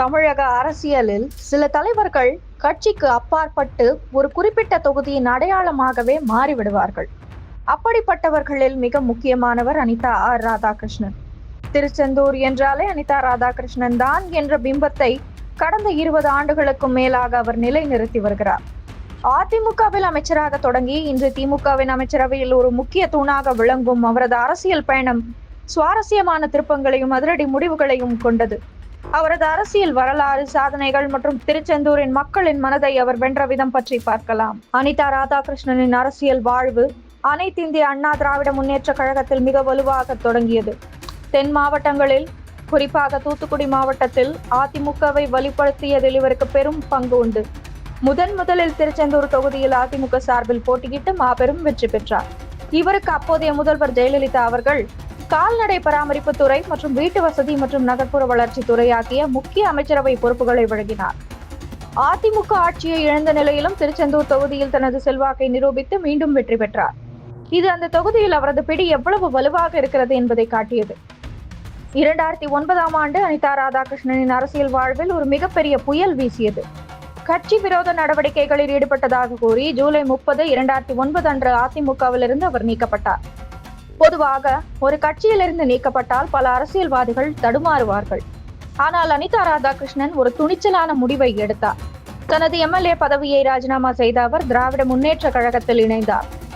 தமிழக அரசியலில் சில தலைவர்கள் கட்சிக்கு அப்பாற்பட்டு ஒரு குறிப்பிட்ட தொகுதியின் அடையாளமாகவே மாறிவிடுவார்கள். அப்படிப்பட்டவர்களில் மிக முக்கியமானவர் அனிதா ஆர் ராதாகிருஷ்ணன். திருச்செந்தூர் என்றாலே அனிதா ராதாகிருஷ்ணன் தான் என்ற பிம்பத்தை கடந்த இருபது ஆண்டுகளுக்கும் மேலாக அவர் நிலைநிறுத்தி வருகிறார். அதிமுகவில் அமைச்சராக தொடங்கி இன்று திமுகவின் அமைச்சரவையில் ஒரு முக்கிய தூணாக விளங்கும் அவரது அரசியல் பயணம் சுவாரஸ்யமான திருப்பங்களையும் அதிரடி முடிவுகளையும் கொண்டது. அவரது அரசியல் வரலாறு சாதனைகள் மற்றும் திருச்செந்தூரின் மக்களின் மனதை அவர் வென்ற விதம் பற்றி பார்க்கலாம். அனிதா ராதாகிருஷ்ணனின் அரசியல் வாழ்வு அனைத்து இந்திய அண்ணா திராவிட முன்னேற்ற கழகத்தில் மிக வலுவாக தொடங்கியது. தென் மாவட்டங்களில் குறிப்பாக தூத்துக்குடி மாவட்டத்தில் அதிமுகவை வலுப்படுத்தியதில் இவருக்கு பெரும் பங்கு உண்டு. முதன் முதலில் திருச்செந்தூர் தொகுதியில் அதிமுக சார்பில் போட்டியிட்டு மாபெரும் வெற்றி பெற்றார். இவருக்கு அப்போதைய முதல்வர் ஜெயலலிதா அவர்கள் கால்நடை பராமரிப்பு துறை மற்றும் வீட்டு வசதி மற்றும் நகர்ப்புற வளர்ச்சி துறை ஆகிய முக்கிய அமைச்சரவை பொறுப்புகளை வழங்கினார். அதிமுக ஆட்சியை இழந்த நிலையிலும் திருச்செந்தூர் தொகுதியில் தனது செல்வாக்கை நிரூபித்து மீண்டும் வெற்றி பெற்றார். இது அந்த தொகுதியில் அவரது பிடி எவ்வளவு வலுவாக இருக்கிறது என்பதை காட்டியது. இரண்டாயிரத்தி ஒன்பதாம் ஆண்டு அனிதா ராதாகிருஷ்ணனின் அரசியல் வாழ்வில் ஒரு மிகப்பெரிய புயல் வீசியது. கட்சி விரோத நடவடிக்கைகளில் ஈடுபட்டதாக கூறி ஜூலை முப்பது இரண்டாயிரத்தி ஒன்பது அன்று அதிமுகவிலிருந்து அவர் நீக்கப்பட்டார். பொதுவாக ஒரு கட்சியிலிருந்து நீக்கப்பட்டால் பல அரசியல்வாதிகள் தடுமாறுவார்கள். ஆனால் அனிதா ராதாகிருஷ்ணன் ஒரு துணிச்சலான முடிவை எடுத்தார். தனது எம்எல்ஏ பதவியை ராஜினாமா செய்த அவர் திராவிட முன்னேற்ற கழகத்தில் இணைந்தார்.